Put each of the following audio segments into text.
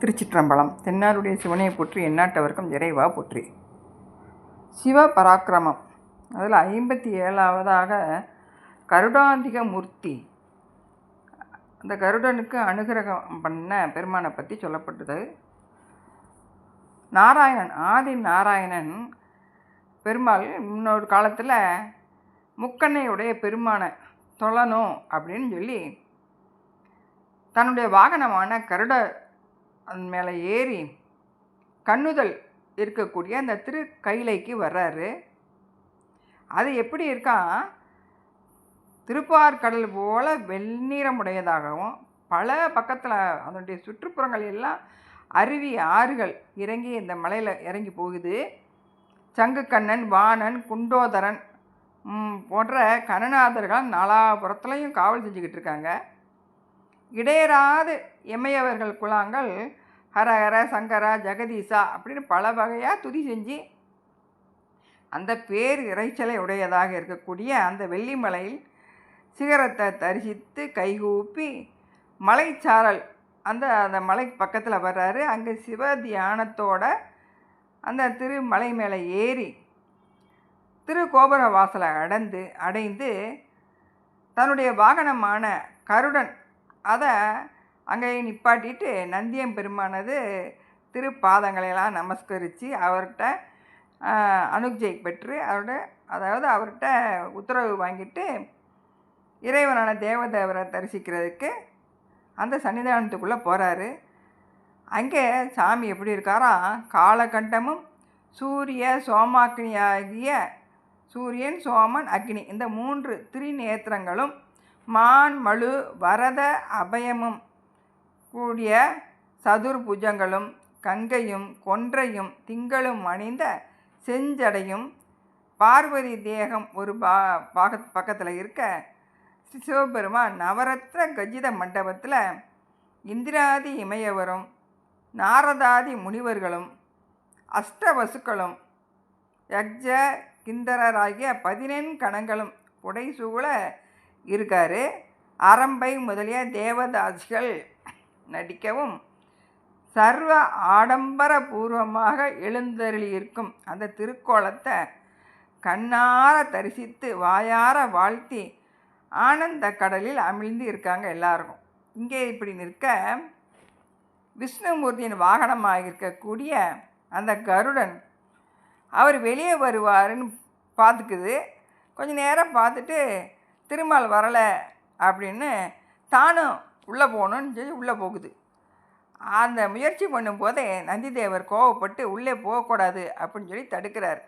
திருச்சிற்றம்பலம். தென்னாருடைய சிவனையை போற்றி எந்நாட்டவர்க்கும் இறைவா போற்றி. சிவ பராக்கிரமம் அதில் ஐம்பத்தி ஏழாவதாக கருடாந்திக மூர்த்தி அந்த கருடனுக்கு அனுகிரகம் பண்ண பெருமானை பற்றி சொல்லப்பட்டது. நாராயணன் ஆதி நாராயணன் பெருமாள் முன்னொரு காலத்தில் முக்கண்ணையுடைய பெருமானை தொழணும் அப்படின்னு சொல்லி தன்னுடைய வாகனமான கருட அதன் மேலே ஏறி கண்ணுதல் இருக்கக்கூடிய அந்த திரு கைலைக்கு வர்றாரு. அது எப்படி இருக்கான் திருப்பார்கடல் போல் வெந்நீரமுடையதாகவும் பல பக்கத்தில் அதனுடைய சுற்றுப்புறங்கள் எல்லாம் அருவி ஆறுகள் இறங்கி இந்த மலையில் இறங்கி போகுது. சங்குக்கண்ணன் வாணன் குண்டோதரன் போன்ற கணநாதர்கள் நாலாபுரத்துலையும் காவல் செஞ்சுக்கிட்டு இருக்காங்க. இடையராது குழாங்கள் ஹர ஹரஹர சங்கரா ஜெகதீசா அப்படின்னு பல வகையாக துதி செஞ்சு அந்த பேர் இறைச்சலை உடையதாக இருக்கக்கூடிய அந்த வெள்ளிமலையில் சிகரத்தை தரிசித்து கைகூப்பி மலைச்சாரல் அந்த அந்த மலை பக்கத்தில் வர்றாரு. அங்கே சிவ தியானத்தோட அந்த திருமலை மேலே ஏறி திரு கோபுர வாசலை அடைந்து அடைந்து தன்னுடைய வாகனமான கருடன் அதை அங்கேயே நிப்பாட்டிட்டு நந்தியம் பெருமானது திருப்பாதங்களையெல்லாம் நமஸ்கரித்து அவர்கிட்ட அனுஜை பெற்று அவரோட அதாவது அவர்கிட்ட உத்தரவு வாங்கிட்டு இறைவனான தேவதேவரை தரிசிக்கிறதுக்கு அந்த சன்னிதானத்துக்குள்ளே போகிறாரு அங்கே சாமி எப்படி இருக்காராம் காலகண்டமும் சூரிய சோமாக்கினி ஆகிய சூரியன் சோமன் அக்னி இந்த மூன்று திரிநேத்திரங்களும் மான் மழு வரத அபயமும் கூடிய சதுர்புஜங்களும் கங்கையும் கொன்றையும் திங்களும் அணிந்த செஞ்சடையும் பார்வதி தேகம் ஒரு பா பாக பக்கத்தில் இருக்க ஸ்ரீ சிவபெருமான் நவரத்ன கஜித மண்டபத்தில் இந்திராதி இமயவரும் நாரதாதி முனிவர்களும் அஷ்டவசுக்களும் யக்ஜ கிந்தரராகிய பதினெண் கணங்களும் புடைசூழ இருக்காரு. அரம்பை முதலிய தேவதாசிகள் நடிக்கவும் சர்வ ஆடம்பர பூர்வமாக எழுந்தருளியிருக்கும் அந்த திருக்கோலத்தை கண்ணார தரிசித்து வாயார வாழ்த்தி ஆனந்த கடலில் அமிழ்ந்து இருக்காங்க எல்லாருக்கும். இங்கே இப்படி நிற்க விஷ்ணுமூர்த்தியின் வாகனமாக இருக்கக்கூடிய அந்த கருடன் அவர் வெளியே வருவாருன்னு பார்த்துக்குது. கொஞ்ச நேரம் பார்த்துட்டு திருமால் வரலை அப்படின்னு தானும் உள்ளே போகணுன்னு சொல்லி உள்ளே போகுது. அந்த முயற்சி பண்ணும்போதே நந்திதேவர் கோவப்பட்டு உள்ளே போகக்கூடாது அப்படின்னு சொல்லி தடுக்கிறார்.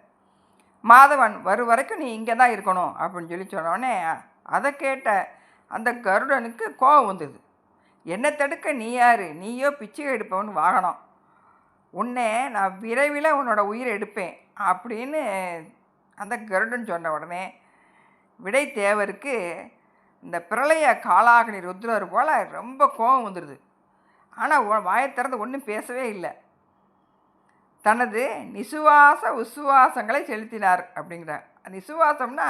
மாதவன் வரும் வரைக்கும் நீ இங்கே தான் இருக்கணும் அப்படின்னு சொல்லி சொன்னோடனே அதை கேட்ட அந்த கருடனுக்கு கோபம் வந்தது. என்னை தடுக்க நீ யார்? நீயோ பிச்சை எடுப்பவன் வாகனம். உன்னை நான் விரைவில் உன்னோட உயிரை எடுப்பேன் அப்படின்னு அந்த கருடன் சொன்ன உடனே விடை தேவருக்கு இந்த பிரளய காலாகனி ருத்ரர் போல் ரொம்ப கோபம் வந்துடுது ஆனால் வாயை திறந்து ஒன்றும் பேசவே இல்லை. தனது நிசுவாச உசுவாசங்களை செலுத்தினார் அப்படிங்கிறார். நிசுவாசம்னா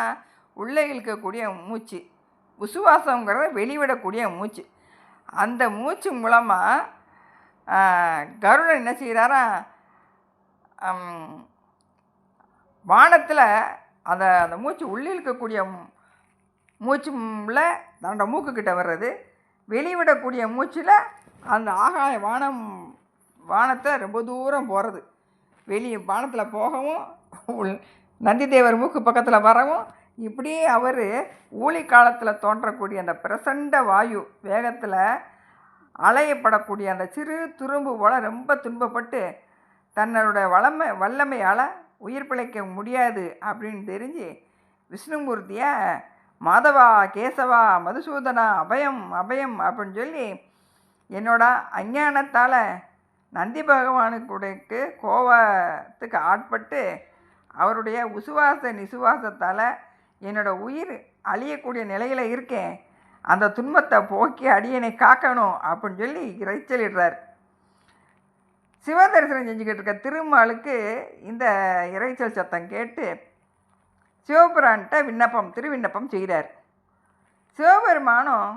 உள்ளே இழுக்கக்கூடிய மூச்சு. உசுவாசங்கிறத வெளிவிடக்கூடிய மூச்சு. அந்த மூச்சு மூலமாக கருடன் என்ன செய்கிறாரா வானத்தில் அந்த அந்த மூச்சு உள்ளே இழுக்கக்கூடிய மூச்சுல தன்னோட மூக்குக்கிட்ட வர்றது. வெளிவிடக்கூடிய மூச்சில் அந்த ஆகாய வானம் வானத்தை ரொம்ப தூரம் போகிறது வெளியே வானத்தில் போகவும் உள் நந்திதேவர் மூக்கு பக்கத்தில் வரவும் இப்படி அவர் ஊழி காலத்தில் தோன்றக்கூடிய அந்த பிரசண்ட வாயு வேகத்தில் அலையப்படக்கூடிய அந்த சிறு துரும்பு போல் ரொம்ப துன்பப்பட்டு தன்னோட வளமை வல்லமையால் உயிர் பிழைக்க முடியாது அப்படின்னு தெரிஞ்சு விஷ்ணுமூர்த்தியை மாதவா கேசவா மதுசூதனா அபயம் அபயம் அப்படின்னு சொல்லி என்னோட அஞ்ஞானத்தால் நந்தி பகவானுக்கு கோபத்துக்கு ஆட்பட்டு அவருடைய உசுவாச நிசுவாசத்தால் என்னோட உயிர் அழியக்கூடிய நிலையில் இருக்கேன். அந்த துன்பத்தை போக்கி அடியனை காக்கணும் அப்படின்னு சொல்லி இறைச்சலிடுறார். சிவதரிசனம் செஞ்சுக்கிட்டு இருக்க திருமாலுக்கு இந்த இறைச்சல் சத்தம் கேட்டு சிவபுரான்கிட்ட விண்ணப்பம் திருவிண்ணப்பம் செய்கிறார். சிவபெருமானும்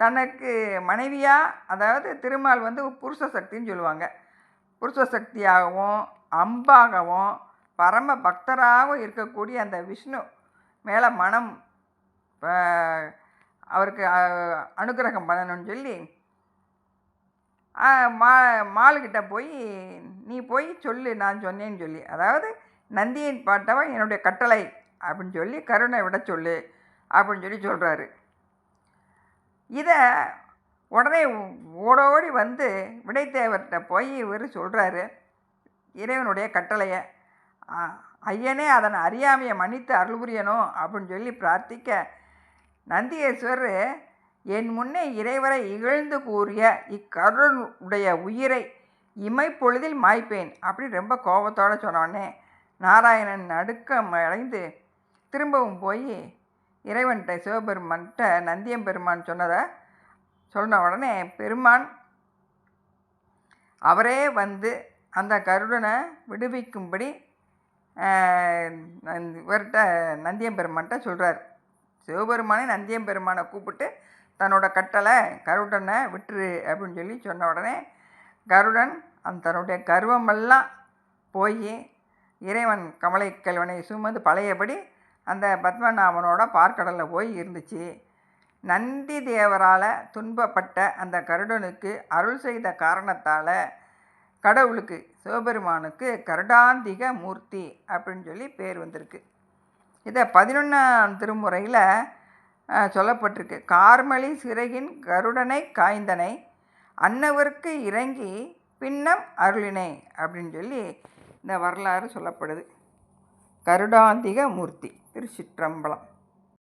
தனக்கு மனைவியாக அதாவது திருமால் வந்து புருஷ சக்தின்னு சொல்லுவாங்க. புருஷ சக்தியாகவும் அம்பாகவும் பரம பக்தராகவும் இருக்கக்கூடிய அந்த விஷ்ணு மேலே மனம் அவருக்கு அனுகிரகம் அனுக்கிரகம் பண்ணணும்னு சொல்லி மா மாலுக்கிட்ட போய் நீ போய் சொல்லு நான் சொன்னேன்னு சொல்லி. அதாவது நந்தியின் பாட்டவ என்னுடைய கட்டளை? அப்படின்னு சொல்லி கருணை விட சொல்லு அப்படின்னு சொல்லி சொல்கிறாரு இதை உடனே ஓடோடி வந்து விடைத்தேவர்கிட்ட போய் இவர் சொல்கிறாரு இறைவனுடைய கட்டளையை. ஐயனே அதன் அறியாமையை மன்னித்து அருள் புரியணும் அப்படின்னு சொல்லி பிரார்த்திக்க நந்தியேஸ்வரர் என் முன்னே இறைவரை இகழ்ந்து கூறிய இக்கருணுடைய உயிரை இமைப்பொழுதில் மாய்ப்பேன் அப்படி ரொம்ப கோபத்தோடு சொன்னோடனே நாராயணன் நடுக்கம் அடைந்து திரும்பவும் போய் இறைவன்கிட்ட சிவபெருமான்கிட்ட நந்தியம்பெருமான் சொன்னதை சொன்ன உடனே பெருமான் அவரே வந்து அந்த கருடனை விடுவிக்கும்படி இவர்கிட்ட நந்தியம்பெருமான்கிட்ட சொல்கிறார் சிவபெருமானே நந்தியம்பெருமானை கூப்பிட்டு தன்னோட கட்டளை கருடனை விட்டுரு அப்படின்னு சொல்லி சொன்ன உடனே கருடன் அந்த தன்னுடைய கர்வமெல்லாம் போய் இறைவன் கமலை கல்வனை சுமந்து பழையபடி அந்த பத்மநாபனோட பார்க்கடலில் போய் இருந்துச்சு. நந்தி தேவரால் துன்பப்பட்ட அந்த கருடனுக்கு அருள் செய்த காரணத்தால் கடவுளுக்கு சிவபெருமானுக்கு கருடாந்திக மூர்த்தி அப்படின்னு சொல்லி பேர் வந்திருக்கு. இதை பதினொன்றாம் திருமுறையில் சொல்லப்பட்டிருக்கு. கார்மலி சிறகின் கருடனை காய்ந்தனை அன்னவருக்கு இறங்கி பின்னம் அருளினை அப்படின்னு சொல்லி இந்த வரலாறு சொல்லப்படுது. கருடாந்திக மூர்த்தி திருச்சிற்றம்பலம்.